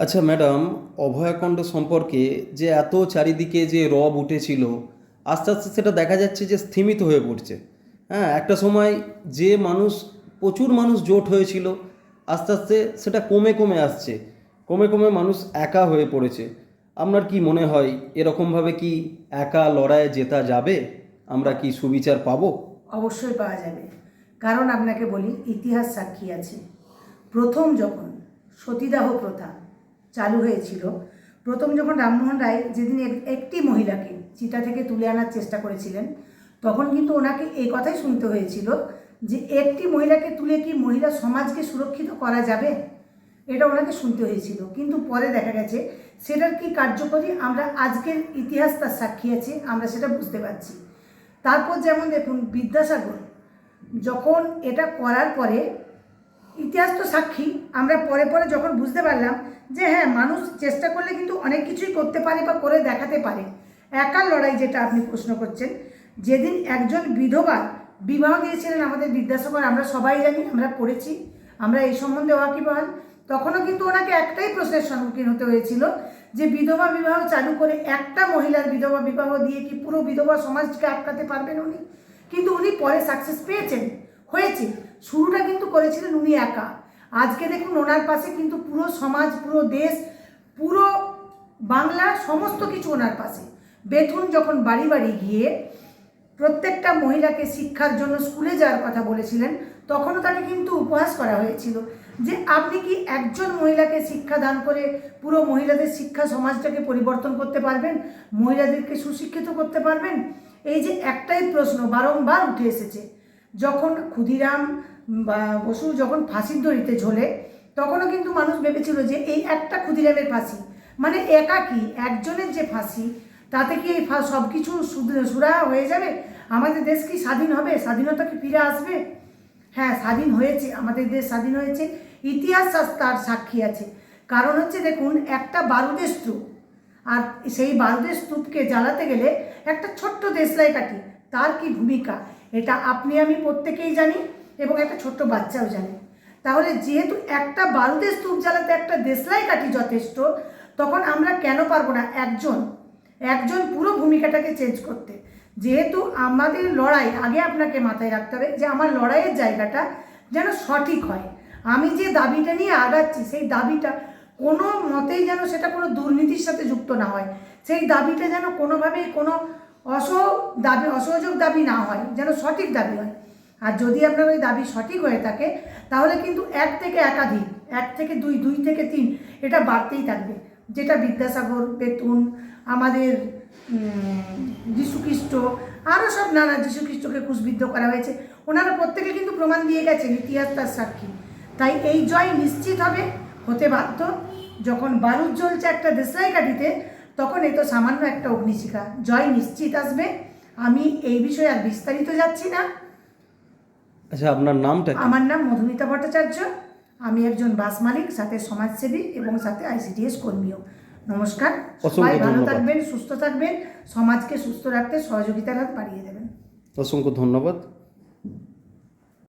আচ্ছা ম্যাডাম, অভয়াকণ্ড সম্পর্কে যে এত চারিদিকে যে রব উঠেছিল, আস্তে আস্তে সেটা দেখা যাচ্ছে যে স্থিমিত হয়ে পড়ছে। হ্যাঁ একটা সময় যে মানুষ, প্রচুর মানুষ জোট হয়েছিল, আস্তে আস্তে সেটা কমে কমে আসছে। কমে কমে মানুষ একা হয়ে পড়েছে। আপনার কি মনে হয়, এরকমভাবে কি একা লড়াইয়ে জেতা যাবে? আমরা কি সুবিচার পাবো? অবশ্যই পাওয়া যাবে। কারণ আপনাকে বলি, ইতিহাস সাক্ষী আছে। প্রথম যখন সতীদাহ প্রথা চালু হয়েছিল। প্রথম যখন রামমোহন রায় যেদিন এক- একটি মহিলাকে চিতা থেকে তুলে আনার চেষ্টা করেছিলেন, তখন কিন্তু ওনাকে এই কথাই শুনতে হয়েছিল যে, একটি মহিলাকে তুলে কি মহিলা সমাজকে সুরক্ষিত করা যাবে? এটা ওনাকে শুনতে হয়েছিল। কিন্তু পরে দেখা গেছে, সেটার কি কার্যকরী আমরা আজকের ইতিহাস তার সাক্ষী আছে, আমরা সেটা বুঝতে পারছি। তারপর যেমন দেখুন বিদ্যাসাগর, যখন এটা করার পরে ইতিহাস তো সাক্ষী। আমরা পরে পরে যখন বুঝতে পারলাম যে হ্যাঁ মানুষ চেষ্টা করলে কিন্তু অনেক কিছুই করতে পারে বা করে দেখাতে পারে। একার লড়াই যেটা আপনি প্রশ্ন করছেন, যেদিন একজন বিধবা বিবাহ দিয়েছিলেন আমাদের বিদ্যাসাগর, আমরা সবাই জানি, আমরা পড়েছি, আমরা এই সম্বন্ধে ওয়াকিবহাল তখনও কিন্তু ওনাকে একটাই প্রশ্নের সম্মুখীন হতে হয়েছিল যে বিধবা বিবাহ চালু করে একটা মহিলার বিধবা বিবাহ দিয়ে কি পুরো বিধবা সমাজকে আটকাতে পারবেন উনি? কিন্তু উনি পরে সাকসেস পেয়েছেন। হয়েছে। শুরুটা কিন্তু করেছিলেন উনি একা। আজকে দেখুন ওনার পাশে কিন্তু পুরো সমাজ, পুরো দেশ, পুরো বাংলা, সমস্ত কিছু ওনার পাশে। বেথুন যখন বাড়ি বাড়ি গিয়ে প্রত্যেকটা মহিলাকে শিক্ষার জন্য স্কুলে যাওয়ার কথা বলেছিলেন, তখনও তাকে কিন্তু উপহাস করা হয়েছিল যে আপনি কি একজন মহিলাকে শিক্ষা দান করে পুরো মহিলাদের শিক্ষা সমাজটাকে পরিবর্তন করতে পারবেন? মহিলাদেরকে সুশিক্ষিত করতে পারবেন? এই যে একটাই প্রশ্ন বারংবার উঠে এসেছে। যখন ক্ষুদিরাম বসু যখন ফাঁসির দড়িতে ঝোলে, তখনও কিন্তু মানুষ ভেবেছিল যে এই একটা ক্ষুদিরামের ফাঁসি। মানে একাকী একজনের যে ফাঁসি, তাতে কি এই সব কিছু সুরাহা হয়ে যাবে? আমাদের দেশ কি স্বাধীন হবে? স্বাধীনতা কি ফিরে আসবে? হ্যাঁ স্বাধীন হয়েছে। আমাদের দেশ স্বাধীন হয়েছে। ইতিহাস তার সাক্ষী আছে। কারণ হচ্ছে দেখুন, একটা বারুদের স্তূপ। আর সেই বারুদের স্তূপকে জ্বালাতে গেলে একটা ছোট্ট দেশলাই কাঠি। তার কি ভূমিকা? এটা আপনি আমি প্রত্যেকেই জানি এবং একটা ছোট্ট বাচ্চাও জানে। তাহলে যেহেতু একটা বারুদের স্তূপ জ্বালাতে একটা দেশলাই কাঠি যথেষ্ট, তখন আমরা কেন পারব না একজন একজন পুরো ভূমিকাটাকে চেঞ্জ করতে? যেহেতু আমাদের লড়াই, আগে আপনাকে মাথায় রাখতে হবে যে আমার লড়াইয়ের জায়গাটা যেন সঠিক হয়। আমি যে দাবিটা নিয়ে আগাচ্ছি, সেই দাবিটা কোনো মতেই যেন সেটা কোনো দুর্নীতির সাথে যুক্ত না হয়। সেই দাবিটা যেন কোনোভাবেই কোনো অস দাবি, অসহযোগ দাবি না হয়, যেন সঠিক দাবি হয়। আর যদি আপনার ওই দাবি সঠিক হয়ে থাকে, তাহলে কিন্তু এক থেকে একাধিক, এক থেকে দুই দুই থেকে তিন, এটা বাড়তেই থাকবে। যেটা বিদ্যাসাগর, বেতুন, আমাদের যীশুখ্রিস্ট আরও সব নানা যীশুখ্রিস্টকে ক্রুশবিদ্ধ করা হয়েছে। ওনারা প্রত্যেকে কিন্তু প্রমাণ দিয়ে গেছেন, ইতিহাস তার সাক্ষী। তাই এই জয় নিশ্চিত হবে, হতে বাধ্য। যখন বারুদ জ্বলছে একটা দেশলাই কাঠিতে তখন এ তো সামান্য একটা অগ্নিশিখা। জয় নিশ্চিত আসবে। আমি এই বিষয়ে আর বিস্তারিত যাচ্ছি না। আচ্ছা আপনার নামটা আমার নাম মধুমিতা ভট্টাচার্য। আমি একজন বাস মালিক সাথে সমাজসেবী এবং সাথে আইসিডিএস কর্মীও। নমস্কার। সবাই ভালো থাকবেন সুস্থ থাকবেন। সমাজকে সুস্থ রাখতে সহযোগিতার হাত বাড়িয়ে দেবেন। অসংখ্য ধন্যবাদ।